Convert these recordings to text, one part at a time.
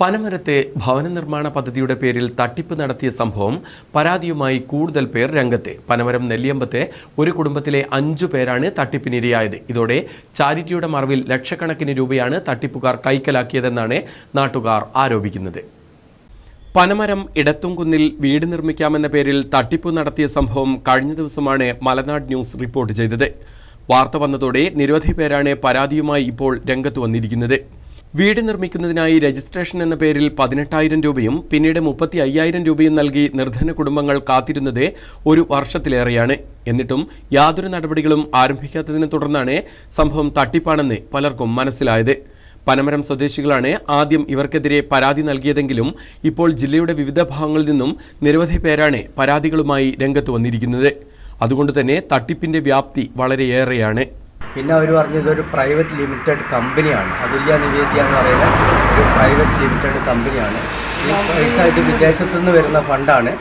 പനമരത്തെ ഭവന നിർമ്മാണ പദ്ധതിയുടെ പേരിൽ തട്ടിപ്പ് നടത്തിയ സംഭവം പരാതിയുമായി കൂടുതൽ പേർ രംഗത്ത്. പനമരം നെല്ലിയമ്പത്തെ ഒരു കുടുംബത്തിലെ അഞ്ചു പേരാണ് തട്ടിപ്പിനിരയായത്. ഇതോടെ ചാരിറ്റിയുടെ മറവിൽ ലക്ഷക്കണക്കിന് രൂപയാണ് തട്ടിപ്പുകാർ കൈക്കലാക്കിയതെന്നാണ് നാട്ടുകാർ ആരോപിക്കുന്നത്. പനമരം ഇടത്തുംകുന്നിൽ വീട് നിർമ്മിക്കാമെന്ന പേരിൽ തട്ടിപ്പ് നടത്തിയ സംഭവം കഴിഞ്ഞ ദിവസമാണ് മലനാട് ന്യൂസ് റിപ്പോർട്ട് ചെയ്തത്. വാർത്ത വന്നതോടെ നിരവധി പേരാണ് പരാതിയുമായി ഇപ്പോൾ രംഗത്ത് വന്നിരിക്കുന്നത്. വീട് നിർമ്മിക്കുന്നതിനായി രജിസ്ട്രേഷൻ എന്ന പേരിൽ പതിനെട്ടായിരം രൂപയും പിന്നീട് മുപ്പത്തി അയ്യായിരം രൂപയും നൽകി നിർധന കുടുംബങ്ങൾ കാത്തിരുന്നത് ഒരു വർഷത്തിലേറെയാണ്. എന്നിട്ടും യാതൊരു നടപടികളും ആരംഭിക്കാത്തതിനെ തുടർന്നാണ് സംഭവം തട്ടിപ്പാണെന്ന് പലർക്കും മനസ്സിലായത്. പനമരം സ്വദേശികളാണ് ആദ്യം ഇവർക്കെതിരെ പരാതി നൽകിയതെങ്കിലും ഇപ്പോൾ ജില്ലയുടെ വിവിധ ഭാഗങ്ങളിൽ നിന്നും നിരവധി പേരാണ് പരാതികളുമായി രംഗത്ത് വന്നിരിക്കുന്നത്. അതുകൊണ്ട് തന്നെ തട്ടിപ്പിന്റെ വ്യാപ്തി വളരെയേറെയാണ്. പിന്നെ അവർ പറഞ്ഞു ഇതൊരു പ്രൈവറ്റ് ലിമിറ്റഡ് കമ്പനിയാണ് അതുല്യ നിവേദ്യ എന്ന് പറയുന്ന ഒരു പ്രൈവറ്റ് ലിമിറ്റഡ് കമ്പനിയാണ് ഈ പൈസ ഇത് വിദേശത്തു നിന്ന് വരുന്ന ഫണ്ടാണ്.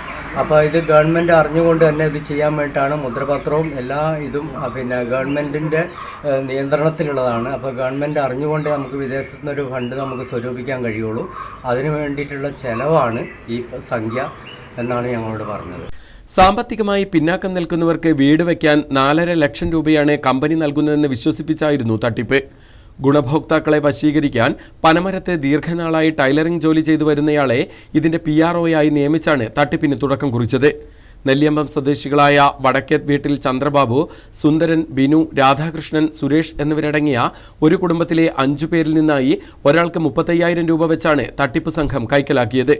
അപ്പോൾ ഇത് ഗവൺമെന്റ് അറിഞ്ഞുകൊണ്ട് തന്നെ ഇത് ചെയ്യാൻ വേണ്ടിയിട്ടാണ് മുദ്രപത്രവും എല്ലാ ഇതും പിന്നെ ഗവൺമെന്റിന്റെ നിയന്ത്രണത്തിലുള്ളതാണ്. അപ്പോൾ ഗവൺമെന്റ് അറിഞ്ഞുകൊണ്ട് നമുക്ക് വിദേശത്തു നിന്നൊരു ഫണ്ട് നമുക്ക് സ്വരൂപിക്കാൻ കഴിയുള്ളൂ. അതിന് വേണ്ടിയിട്ടുള്ള ചെലവാണ് ഈ സംഖ്യ എന്നാണ് ഞങ്ങളോട് പറഞ്ഞത്. സാമ്പത്തികമായി പിന്നാക്കം നിൽക്കുന്നവർക്ക് വീട് വയ്ക്കാൻ നാലര ലക്ഷം രൂപയാണ് കമ്പനി നൽകുന്നതെന്ന് വിശ്വസിപ്പിച്ചായിരുന്നു തട്ടിപ്പ്. ഗുണഭോക്താക്കളെ വശീകരിക്കാൻ പനമരത്തെ ദീർഘനാളായി ടൈലറിംഗ് ജോലി ചെയ്തു വരുന്നയാളെ ഇതിന്റെ പി ആർ ഒയായി നിയമിച്ചാണ് തട്ടിപ്പിന് തുടക്കം കുറിച്ചത്. നെല്ലിയമ്പം സ്വദേശികളായ വടക്കേത് വീട്ടിൽ ചന്ദ്രബാബു സുന്ദരൻ ബിനു രാധാകൃഷ്ണൻ സുരേഷ് എന്നിവരടങ്ങിയ ഒരു കുടുംബത്തിലെ അഞ്ചു പേരിൽ നിന്നായി ഒരാൾക്ക് മുപ്പത്തയ്യായിരം രൂപ വെച്ചാണ് തട്ടിപ്പ് സംഘം കൈക്കലാക്കിയത്.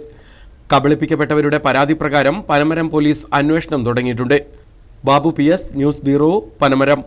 കബളിപ്പിക്കപ്പെട്ടവരുടെ പരാതി പ്രകാരം പനമരം പോലീസ് അന്വേഷണം തുടങ്ങിയിട്ടുണ്ട്. Babu P S news bureau Panamaram.